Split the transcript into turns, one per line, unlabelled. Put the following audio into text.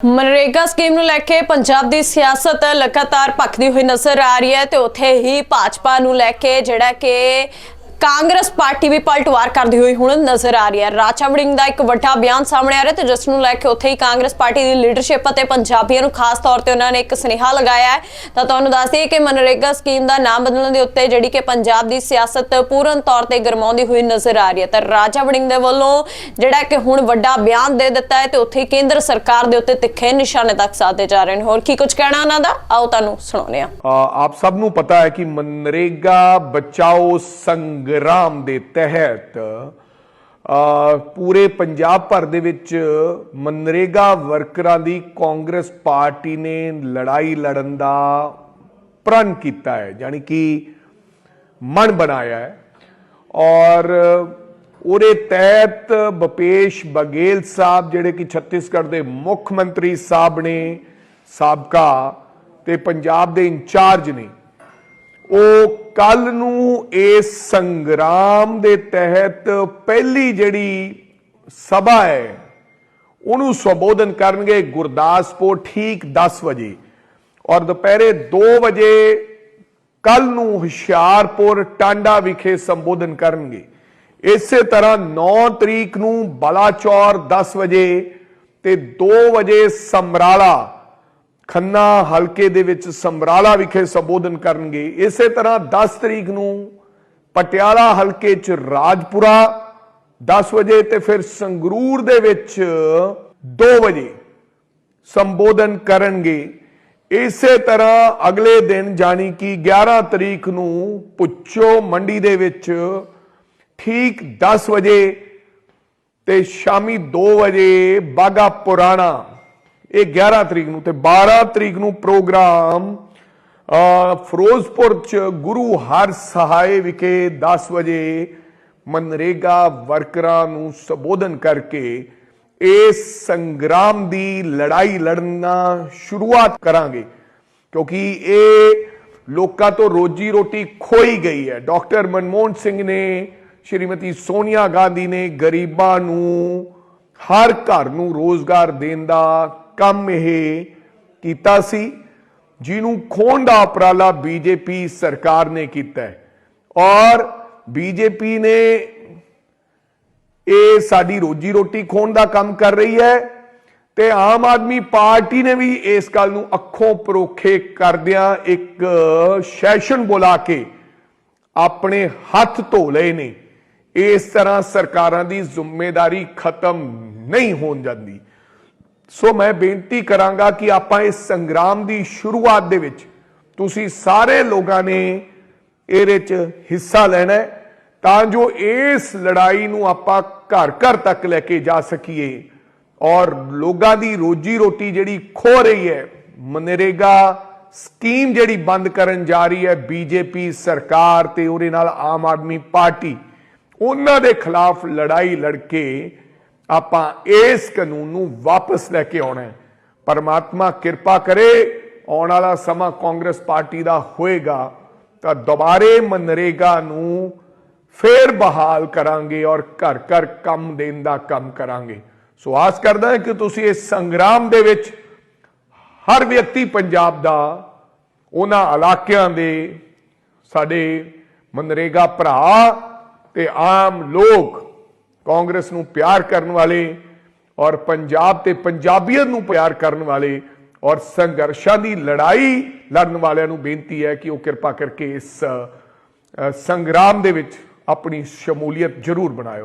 MNREGA scheme ਨੂੰ ਲੈ ਕੇ ਪੰਜਾਬ ਦੀ ਸਿਆਸਤ ਲਗਾਤਾਰ ਭਖਦੀ ਹੋਈ ਨਜ਼ਰ ਆ ਰਹੀ ਹੈ ਤੇ ਉੱਥੇ ਹੀ ਭਾਜਪਾ ਨੂੰ ਲੈ ਕੇ ਜਿਹੜਾ ਕਿ ਕਾਂਗਰਸ ਪਾਰਟੀ ਵੀ ਪਲਟਵਾਰ ਕਰਦੀ ਹੋਈ ਹੁਣ ਨਜ਼ਰ ਆ ਰਹੀ ਹੈ। ਰਾਜਾ ਵੜਿੰਗ ਦਾ ਇੱਕ ਵੱਡਾ ਬਿਆਨ ਸਾਹਮਣੇ ਆ ਰਿਹਾ ਤੇ ਜਿਸ ਨੂੰ ਲੈ ਕੇ ਉੱਥੇ ਹੀ ਕਾਂਗਰਸ ਪਾਰਟੀ ਦੀ ਲੀਡਰਸ਼ਿਪ ਅਤੇ ਪੰਜਾਬੀਆਂ ਨੂੰ ਖਾਸ ਤੌਰ ਤੇ ਉਹਨਾਂ ਨੇ ਇੱਕ ਸੁਨੇਹਾ ਲਗਾਇਆ ਹੈ। ਤਾਂ ਤੁਹਾਨੂੰ ਦੱਸ ਦਈਏ ਕਿ ਮਨਰੇਗਾ ਸਕੀਮ ਦਾ ਨਾਮ ਬਦਲਣ ਦੇ ਉੱਤੇ ਜਿਹੜੀ ਕਿ ਪੰਜਾਬ ਦੀ ਸਿਆਸਤ ਪੂਰਨ ਤੌਰ ਤੇ ਗਰਮਾਉਂਦੀ ਹੋਈ ਨਜ਼ਰ ਆ ਰਹੀ ਹੈ। ਤਾਂ ਰਾਜਾ ਵੜਿੰਗ ਦੇ ਵੱਲੋਂ ਜਿਹੜਾ ਕਿ ਹੁਣ ਵੱਡਾ ਬਿਆਨ ਦੇ ਦਿੱਤਾ ਹੈ ਤੇ ਉੱਥੇ ਕੇਂਦਰ ਸਰਕਾਰ ਦੇ ਉੱਤੇ ਤਿੱਖੇ ਨਿਸ਼ਾਨੇ ਤੱਕ ਸਾਧੇ ਜਾ ਰਹੇ ਨੇ। ਹੋਰ ਕੀ ਕੁਝ ਕਹਿਣਾ ਉਹਨਾਂ ਦਾ? ਆਓ ਤੁਹਾਨੂੰ ਸੁਣਾਉਂਦੇ
ਆ, ਆਪ ਸਭ ਨੂੰ ਪਤਾ ਹੈ ਕਿ ਮਨਰੇਗਾ ਬਚਾਓ ਸੰਗ ਸੰਗਰਾਮ ਦੇ ਤਹਿਤ ਆ, ਪੂਰੇ ਪੰਜਾਬ ਭਰ ਦੇ ਵਿੱਚ ਮਨਰੇਗਾ ਵਰਕਰਾਂ ਦੀ ਕਾਂਗਰਸ ਪਾਰਟੀ ਨੇ ਲੜਾਈ ਲੜਨ ਦਾ ਪ੍ਰਣ ਕੀਤਾ ਹੈ ਯਾਨੀ ਕਿ ਮਨ ਬਣਾਇਆ ਹੈ। ਔਰ ਉਹਦੇ ਤਹਿਤ ਭਪੇਸ਼ ਬਗੇਲ ਸਾਹਿਬ ਜਿਹੜੇ ਕਿ ਛੱਤੀਸਗੜ੍ਹ ਦੇ ਮੁੱਖ ਮੰਤਰੀ ਸਾਹਿਬ ਨੇ ਸਾਬਕਾ ਤੇ ਪੰਜਾਬ ਦੇ ਇੰਚਾਰਜ ਨੇ ਉਹ ਕੱਲ ਨੂੰ ਇਸ ਸੰਗਰਾਮ ਦੇ ਤਹਿਤ ਪਹਿਲੀ ਜਿਹੜੀ ਸਭਾ ਹੈ, ਉਹਨੂੰ ਸੰਬੋਧਨ ਕਰਨਗੇ ਗੁਰਦਾਸਪੁਰ ਠੀਕ 10 ਵਜੇ ਔਰ ਦੁਪਹਿਰੇ 2 ਵਜੇ ਕੱਲ ਨੂੰ ਹੁਸ਼ਿਆਰਪੁਰ ਟਾਂਡਾ ਵਿਖੇ ਸੰਬੋਧਨ ਕਰਨਗੇ। ਇਸੇ ਤਰ੍ਹਾਂ 9 ਤਰੀਕ ਨੂੰ ਬਲਾਚੌਰ 10 ਵਜੇ ਤੇ 2 ਵਜੇ ਸਮਰਾਲਾ ਖੰਨਾ ਹਲਕੇ ਦੇ ਵਿੱਚ ਸਮਰਾਲਾ ਵਿਖੇ ਸੰਬੋਧਨ ਕਰਨਗੇ। ਇਸੇ ਤਰ੍ਹਾਂ 10 ਤਰੀਕ ਨੂੰ ਪਟਿਆਲਾ ਹਲਕੇ 'ਚ ਰਾਜਪੁਰਾ 10 ਵਜੇ ਤੇ ਫਿਰ ਸੰਗਰੂਰ ਦੇ ਵਿੱਚ 2 ਵਜੇ ਸੰਬੋਧਨ ਕਰਨਗੇ। ਇਸੇ ਤਰ੍ਹਾਂ ਅਗਲੇ ਦਿਨ ਜਾਨੀ ਕਿ 11 ਤਰੀਕ ਨੂੰ ਪੁੱਛੋ ਮੰਡੀ ਦੇ ਵਿੱਚ ਠੀਕ 10 ਵਜੇ ਤੇ ਸ਼ਾਮੀ 2 ਵਜੇ ਬਾਗਾ ਪੁਰਾਣਾ ਇਹ 11 ਤਰੀਕ ਨੂੰ ਤੇ 12 ਤਰੀਕ ਨੂੰ ਪ੍ਰੋਗਰਾਮ ਫਿਰੋਜ਼ਪੁਰ ਚ ਗੁਰੂ ਹਰ ਸਹਾਏ ਵਿਖੇ 10 ਵਜੇ ਮਨਰੇਗਾ ਵਰਕਰਾਂ ਨੂੰ ਸੰਬੋਧਨ ਕਰਕੇ ਇਸ ਸੰਗਰਾਮ ਦੀ ਲੜਾਈ ਲੜਨਾ ਸ਼ੁਰੂਆਤ ਕਰਾਂਗੇ। ਕਿਉਂਕਿ ਇਹ ਲੋਕਾਂ ਤੋਂ ਰੋਜੀ ਰੋਟੀ ਖੋਈ ਗਈ ਹੈ। ਡਾਕਟਰ ਮਨਮੋਹਨ ਸਿੰਘ ਨੇ, ਸ਼੍ਰੀਮਤੀ ਸੋਨੀਆ ਗਾਂਧੀ ਨੇ ਗਰੀਬਾਂ ਨੂੰ ਹਰ ਘਰ ਨੂੰ ਰੋਜ਼ਗਾਰ ਦੇਣ ਦਾ ਕੰਮ ਇਹ ਕੀਤਾ ਸੀ, ਜਿਹਨੂੰ ਖੋਣ ਦਾ ਉਪਰਾਲਾ ਬੀਜੇਪੀ ਸਰਕਾਰ ਨੇ ਕੀਤਾ ਹੈ। ਔਰ ਬੀਜੇਪੀ ਨੇ ਇਹ ਸਾਡੀ ਰੋਜੀ ਰੋਟੀ ਖੋਣ ਦਾ ਕੰਮ ਕਰ ਰਹੀ ਹੈ ਤੇ ਆਮ ਆਦਮੀ ਪਾਰਟੀ ਨੇ ਵੀ ਇਸ ਗੱਲ ਨੂੰ ਅੱਖੋਂ ਪਰੋਖੇ ਕਰਦਿਆਂ ਇੱਕ ਸੈਸ਼ਨ ਬੁਲਾ ਕੇ ਆਪਣੇ ਹੱਥ ਧੋ ਲਏ ਨੇ। ਇਸ ਤਰ੍ਹਾਂ ਸਰਕਾਰਾਂ ਦੀ ਜ਼ਿੰਮੇਵਾਰੀ ਖਤਮ ਨਹੀਂ ਹੋਣ ਜਾਂਦੀ। ਸੋ ਮੈਂ ਬੇਨਤੀ ਕਰਾਂਗਾ ਕਿ ਆਪਾਂ ਇਸ ਸੰਗਰਾਮ ਦੀ ਸ਼ੁਰੂਆਤ ਦੇ ਵਿੱਚ ਤੁਸੀਂ ਸਾਰੇ ਲੋਕਾਂ ਨੇ ਇਹਦੇ 'ਚ ਹਿੱਸਾ ਲੈਣਾ ਤਾਂ ਜੋ ਇਸ ਲੜਾਈ ਨੂੰ ਆਪਾਂ ਘਰ ਘਰ ਤੱਕ ਲੈ ਕੇ ਜਾ ਸਕੀਏ ਔਰ ਲੋਕਾਂ ਦੀ ਰੋਜੀ ਰੋਟੀ ਜਿਹੜੀ ਖੋ ਰਹੀ ਹੈ, ਮਨਰੇਗਾ ਸਕੀਮ ਜਿਹੜੀ ਬੰਦ ਕਰਨ ਜਾ ਰਹੀ ਹੈ, ਬੀਜੇਪੀ ਸਰਕਾਰ ਤੇ ਉਹਦੇ ਨਾਲ ਆਮ ਆਦਮੀ ਪਾਰਟੀ, ਉਹਨਾਂ ਦੇ ਖਿਲਾਫ ਲੜਾਈ ਲੜ ਕੇ ਆਪਾਂ ਇਸ ਕਾਨੂੰਨ ਨੂੰ ਵਾਪਸ ਲੈ ਕੇ ਆਉਣਾ ਹੈ। ਪਰਮਾਤਮਾ ਕਿਰਪਾ ਕਰੇ, ਆਉਣ ਵਾਲਾ ਸਮਾਂ ਕਾਂਗਰਸ ਪਾਰਟੀ ਦਾ ਹੋਏਗਾ, ਤਾਂ ਦੁਬਾਰੇ ਮਨਰੇਗਾ ਨੂੰ ਫੇਰ ਬਹਾਲ ਕਰਾਂਗੇ ਔਰ ਘਰ ਘਰ ਕੰਮ ਦੇਣ ਦਾ ਕੰਮ ਕਰਾਂਗੇ। ਸੋ ਆਸ ਕਰਦਾ ਹਾਂ ਕਿ ਤੁਸੀਂ ਇਸ ਸੰਗਰਾਮ ਦੇ ਵਿੱਚ ਹਰ ਵਿਅਕਤੀ ਪੰਜਾਬ ਦਾ, ਉਹਨਾਂ ਇਲਾਕਿਆਂ ਦੇ, ਸਾਡੇ ਮਨਰੇਗਾ ਭਰਾ ਤੇ ਆਮ ਲੋਕ ਕਾਂਗਰਸ ਨੂੰ ਪਿਆਰ ਕਰਨ ਵਾਲੇ ਔਰ ਪੰਜਾਬ ਤੇ ਪੰਜਾਬੀਅਤ ਨੂੰ ਪਿਆਰ ਕਰਨ ਵਾਲੇ ਔਰ ਸੰਘਰਸ਼ਾਂ ਦੀ ਲੜਾਈ ਲੜਨ ਵਾਲਿਆਂ ਨੂੰ ਬੇਨਤੀ ਹੈ ਕਿ ਉਹ ਕਿਰਪਾ ਕਰਕੇ ਇਸ ਸੰਗਰਾਮ ਦੇ ਵਿੱਚ ਆਪਣੀ ਸ਼ਮੂਲੀਅਤ ਜ਼ਰੂਰ ਬਣਾਇਓ।